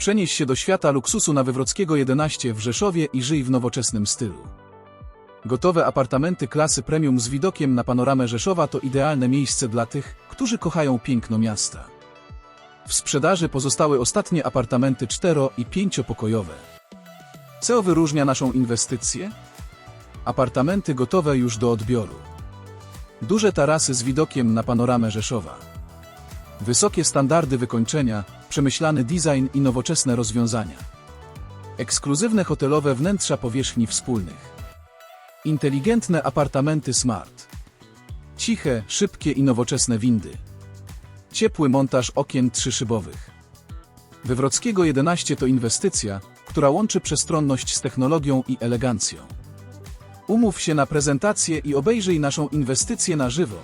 Przenieś się do świata luksusu na Wywrockiego 11 w Rzeszowie i żyj w nowoczesnym stylu. Gotowe apartamenty klasy premium z widokiem na panoramę Rzeszowa to idealne miejsce dla tych, którzy kochają piękno miasta. W sprzedaży pozostały ostatnie apartamenty cztero- i pięciopokojowe. Co wyróżnia naszą inwestycję? Apartamenty gotowe już do odbioru. Duże tarasy z widokiem na panoramę Rzeszowa. Wysokie standardy wykończenia, przemyślany design i nowoczesne rozwiązania. Ekskluzywne hotelowe wnętrza powierzchni wspólnych. Inteligentne apartamenty smart. Ciche, szybkie i nowoczesne windy. Ciepły montaż okien trzyszybowych. Wywrockiego 11 to inwestycja, która łączy przestronność z technologią i elegancją. Umów się na prezentację i obejrzyj naszą inwestycję na żywo.